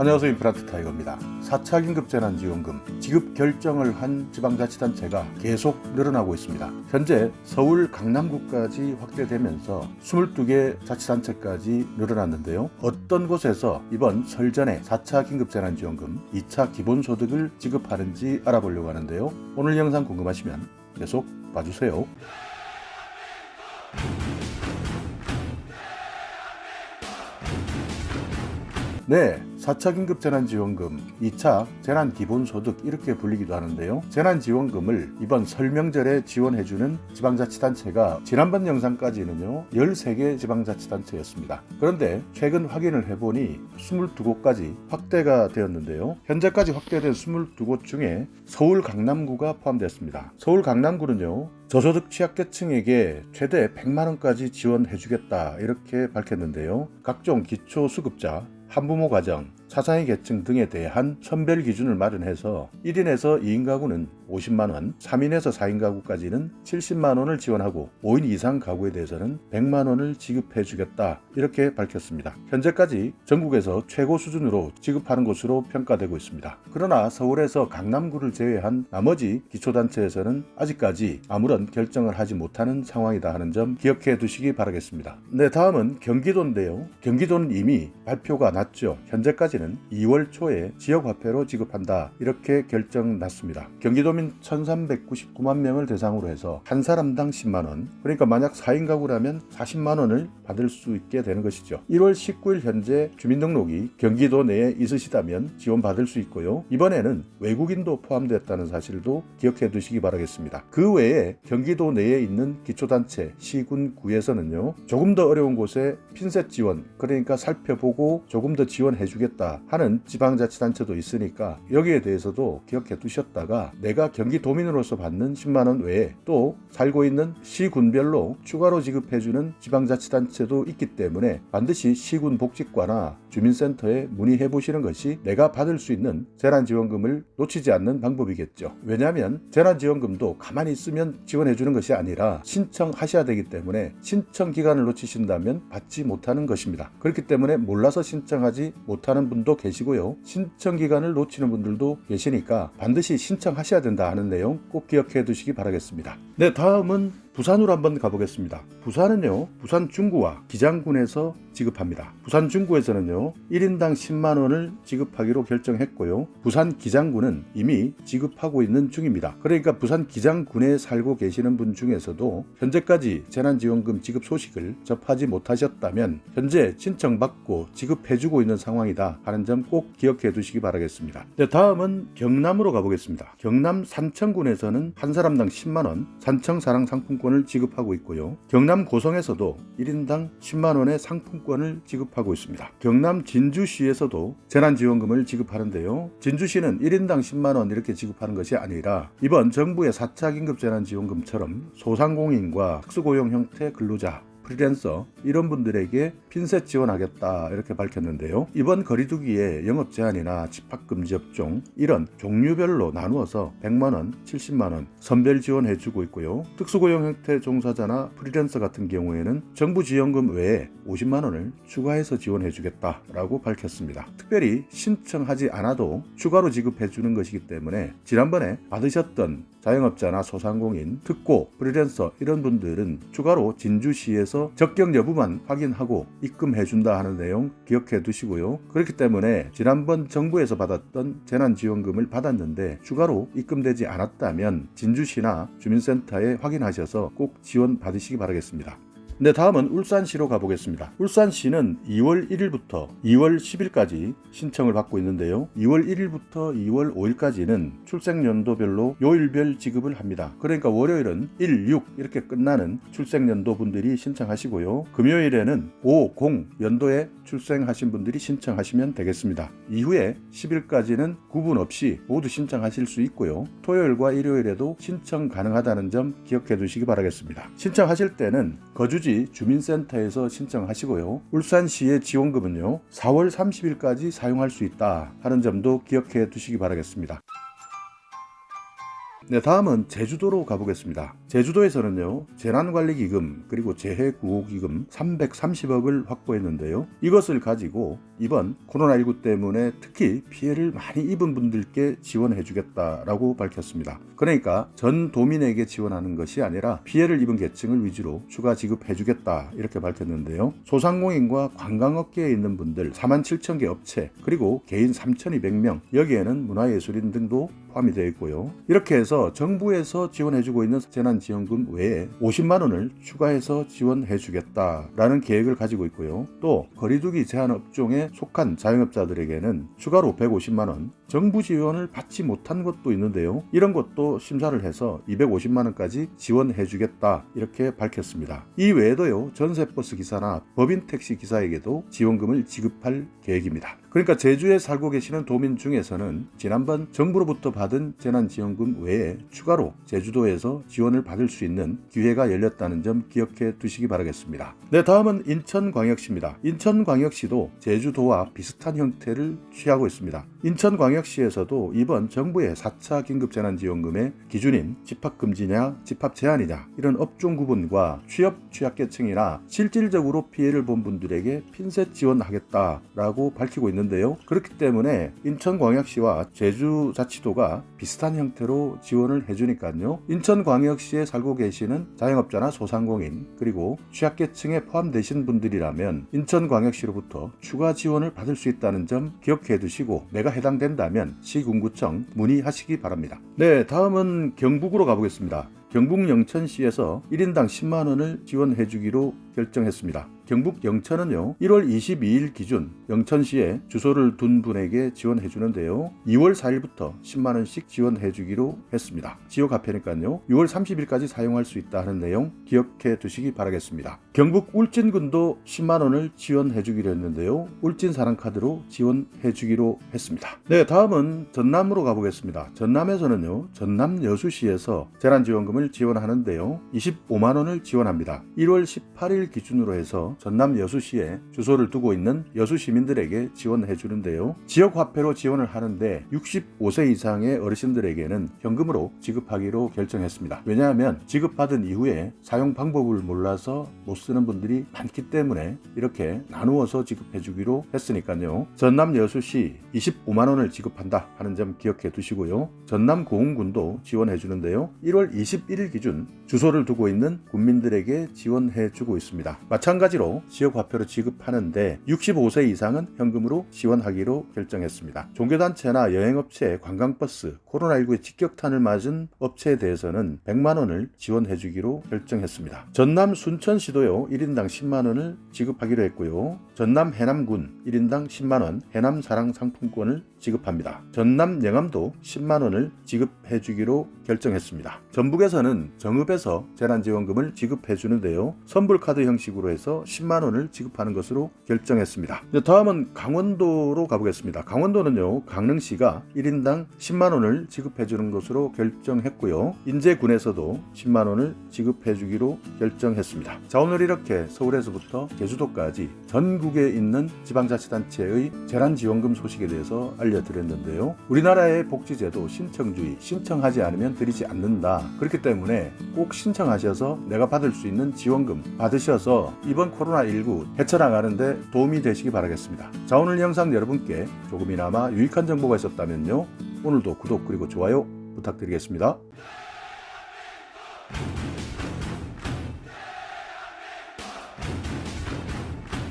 안녕하세요 임플란트 타이거입니다. 4차 긴급 재난지원금 지급 결정을 한 지방자치단체가 계속 늘어나고 있습니다. 현재 서울 강남구까지 확대되면서 22개 자치단체까지 늘어났는데요. 어떤 곳에서 이번 설 전에 4차 긴급 재난지원금 2차 기본소득을 지급하는지 알아보려고 하는데요. 오늘 영상 궁금하시면 계속 봐주세요. 네, 4차 긴급재난지원금, 2차 재난기본소득 이렇게 불리기도 하는데요. 재난지원금을 이번 설명절에 지원해주는 지방자치단체가 지난번 영상까지는요 13개 지방자치단체였습니다. 그런데 최근 확인을 해보니 22곳까지 확대가 되었는데요. 현재까지 확대된 22곳 중에 서울 강남구가 포함되었습니다. 서울 강남구는요 저소득 취약계층에게 최대 100만 원까지 지원해주겠다 이렇게 밝혔는데요. 각종 기초수급자, 한부모 가정, 사상의 계층 등에 대한 선별 기준을 마련해서 1인에서 2인 가구는 50만 원, 3인에서 4인 가구까지는 70만 원을 지원하고 5인 이상 가구에 대해서는 100만 원을 지급해 주겠다 이렇게 밝혔습니다. 현재까지 전국에서 최고 수준으로 지급하는 것으로 평가되고 있습니다. 그러나 서울에서 강남구를 제외한 나머지 기초단체에서는 아직까지 아무런 결정을 하지 못하는 상황이다 하는 점 기억해 두시기 바라겠습니다. 네, 다음은 경기도인데요. 경기도는 이미 발표가 났죠. 현재까지 는 2월 초에 지역 화폐로 지급한다 이렇게 결정 났습니다. 경기도민 1,399만 명을 대상으로 해서 한 사람당 10만 원. 그러니까 만약 4인 가구라면 40만 원을 받을 수 있게 되는 것이죠. 1월 19일 현재 주민등록이 경기도 내에 있으시다면 지원받을 수 있고요. 이번에는 외국인도 포함되었다는 사실도 기억해 두시기 바라겠습니다. 그 외에 경기도 내에 있는 기초단체, 시군, 구에서는요. 조금 더 어려운 곳에 핀셋 지원, 그러니까 살펴보고 조금 더 지원해 주겠다 하는 지방자치단체도 있으니까 여기에 대해서도 기억해 두셨다가 내가 경기도민으로서 받는 10만 원 외에 또 살고 있는 시군별로 추가로 지급해 주는 지방자치단체도 있기 때문에 반드시 시군 복지과나 주민센터에 문의해 보시는 것이 내가 받을 수 있는 재난지원금을 놓치지 않는 방법이겠죠. 왜냐하면 재난지원금도 가만히 있으면 지원해 주는 것이 아니라 신청하셔야 되기 때문에 신청 기간을 놓치신다면 받지 못하는 것입니다. 그렇기 때문에 몰라서 신청하지 못하는 분도 계시고요. 신청 기간을 놓치는 분들도 계시니까 반드시 신청하셔야 된다 하는 내용 꼭 기억해 두시기 바라겠습니다. 네, 다음은 부산으로 한번 가보겠습니다. 부산은요, 부산 중구와 기장군에서 지급합니다. 부산 중구에서는요, 1인당 10만 원을 지급하기로 결정했고요. 부산 기장군은 이미 지급하고 있는 중입니다. 그러니까 부산 기장군에 살고 계시는 분 중에서도 현재까지 재난지원금 지급 소식을 접하지 못하셨다면 현재 신청받고 지급해주고 있는 상황이다 하는 점 꼭 기억해 두시기 바라겠습니다. 네, 다음은 경남으로 가보겠습니다. 경남 산청군에서는 한 사람당 10만 원 산청 사랑 상품권을 지급하고 있고요. 경남 고성에서도 1인당 10만 원의 상품권을 지급하고 있습니다. 경남 진주시에서도 재난지원금을 지급하는데요. 진주시는 1인당 10만 원 이렇게 지급하는 것이 아니라 이번 정부의 4차 긴급재난지원금처럼 소상공인과 특수고용 형태 근로자 프리랜서 이런 분들에게 핀셋 지원하겠다 이렇게 밝혔는데요. 이번 거리두기에 영업 제한이나 집합 금지 업종 이런 종류별로 나누어서 100만 원, 70만 원 선별 지원해 주고 있고요. 특수고용 형태 종사자나 프리랜서 같은 경우에는 정부 지원금 외에 50만 원을 추가해서 지원해 주겠다라고 밝혔습니다. 특별히 신청하지 않아도 추가로 지급해 주는 것이기 때문에 지난번에 받으셨던 자영업자나 소상공인, 특고, 프리랜서 이런 분들은 추가로 진주시에서 적격 여부만 확인하고 입금해 준다 하는 내용 기억해 두시고요. 그렇기 때문에 지난번 정부에서 받았던 재난지원금을 받았는데 추가로 입금되지 않았다면 진주시나 주민센터에 확인하셔서 꼭 지원 받으시기 바라겠습니다. 네, 다음은 울산시로 가보겠습니다. 울산시는 2월 1일부터 2월 10일까지 신청을 받고 있는데요. 2월 1일부터 2월 5일까지는 출생연도별로 요일별 지급을 합니다. 그러니까 월요일은 1, 6 이렇게 끝나는 출생연도 분들이 신청하시고요. 금요일에는 5, 0 연도에 출생하신 분들이 신청하시면 되겠습니다. 이후에 10일까지는 구분 없이 모두 신청하실 수 있고요. 토요일과 일요일에도 신청 가능하다는 점 기억해 두시기 바라겠습니다. 신청하실 때는 거주지 주민센터에서 신청하시고요. 울산시의 지원금은요. 4월 30일까지 사용할 수 있다 하는 점도 기억해 두시기 바라겠습니다. 네, 다음은 제주도로 가보겠습니다. 제주도에서는요, 재난관리기금 그리고 재해구호기금 330억을 확보했는데요. 이것을 가지고 이번 코로나19 때문에 특히 피해를 많이 입은 분들께 지원해주겠다라고 밝혔습니다. 그러니까 전 도민에게 지원하는 것이 아니라 피해를 입은 계층을 위주로 추가 지급해주겠다 이렇게 밝혔는데요. 소상공인과 관광업계에 있는 분들 4만 7천 개 업체 그리고 개인 3,200명 여기에는 문화예술인 등도 포함이 되어 있고요. 이렇게 해서 정부에서 지원해주고 있는 재난지원금 외에 50만 원을 추가해서 지원해주겠다라는 계획을 가지고 있고요. 또 거리두기 제한 업종에 속한 자영업자들에게는 추가로 150만 원, 정부 지원을 받지 못한 것도 있는데요. 이런 것도 심사를 해서 250만 원까지 지원해주겠다 이렇게 밝혔습니다. 이 외에도요 전세버스 기사나 법인 택시 기사에게도 지원금을 지급할 계획입니다. 그러니까 제주에 살고 계시는 도민 중에서는 지난번 정부로부터 받은 재난지원금 외에 추가로 제주도에서 지원을 받을 수 있는 기회가 열렸다는 점 기억해 두시기 바라겠습니다. 네, 다음은 인천광역시입니다. 인천광역시도 제주도와 비슷한 형태를 취하고 있습니다. 인천광역시에서도 이번 정부의 4차 긴급재난지원금의 기준인 집합금지냐 집합제한이냐 이런 업종 구분과 취업 취약계층이나 실질적으로 피해를 본 분들에게 핀셋 지원하겠다라고 밝히고 있는데요. 그렇기 때문에 인천광역시와 제주자치도가 비슷한 형태로 지원을 해주니까요. 인천광역시에 살고 계시는 자영업자나 소상공인 그리고 취약계층에 포함되신 분들이라면 인천광역시로부터 추가 지원을 받을 수 있다는 점 기억해 두시고 내가 해당된다면 시군구청 문의하시기 바랍니다. 네, 다음은 경북으로 가보겠습니다. 경북 영천시에서 1인당 10만 원을 지원해 주기로 결정했습니다. 경북 영천은요 1월 22일 기준 영천시에 주소를 둔 분에게 지원해 주는데요. 2월 4일부터 10만 원씩 지원해 주기로 했습니다. 지역 화폐니까요 6월 30일까지 사용할 수 있다 하는 내용 기억해 두시기 바라겠습니다. 경북 울진군도 10만 원을 지원해 주기로 했는데요 울진 사랑카드로 지원해 주기로 했습니다. 네 다음은 전남으로 가보겠습니다. 전남에서는요 전남 여수시에서 재난지원금을 지원하는데요 25만 원을 지원합니다. 1월 18일 기준으로 해서 전남 여수시에 주소를 두고 있는 여수 시민들에게 지원해 주는데요. 지역 화폐로 지원을 하는데 65세 이상의 어르신들에게는 현금으로 지급하기로 결정했습니다. 왜냐하면 지급받은 이후에 사용 방법을 몰라서 못 쓰는 분들이 많기 때문에 이렇게 나누어서 지급해 주기로 했으니까요. 전남 여수시 25만 원을 지급한다 하는 점 기억해 두시고요. 전남 고흥군도 지원해 주는데요. 1월 21일 기준 주소를 두고 있는 국민들에게 지원해 주고 있습니다. 마찬가지로 지역 화폐로 지급하는데 65세 이상은 현금으로 지원하기로 결정했습니다. 종교단체나 여행업체, 관광버스, 코로나19의 직격탄을 맞은 업체에 대해서는 100만 원을 지원해 주기로 결정했습니다. 전남 순천시도요 1인당 10만 원을 지급하기로 했고요. 전남 해남군 1인당 10만 원 해남 사랑 상품권을 지급합니다. 전남 영암도 10만 원을 지급해 주기로 결정했습니다. 전북에서는 정읍에서 재난지원금을 지급해 주는데요. 선불카드 형식으로 해서 10만 원을 지급하는 것으로 결정했습니다. 다음은 강원도로 가보겠습니다. 강원도는요. 강릉시가 1인당 10만 원을 지급해 주는 것으로 결정했고요. 인제군에서도 10만 원을 지급해 주기로 결정했습니다. 자, 오늘 이렇게 서울에서부터 제주도까지 전국에 있는 지방자치단체의 재난지원금 소식에 대해서 알려드렸는데요. 우리나라의 복지제도 신청주의, 신청하지 않으면 드리지 않는다. 그렇기 때문에 꼭 신청하셔서 내가 받을 수 있는 지원금 받으셔서 이번 코로나19 헤쳐나가는데 도움이 되시기 바라겠습니다. 자, 오늘 영상 여러분께 조금이나마 유익한 정보가 있었다면요. 오늘도 구독 그리고 좋아요 부탁드리겠습니다.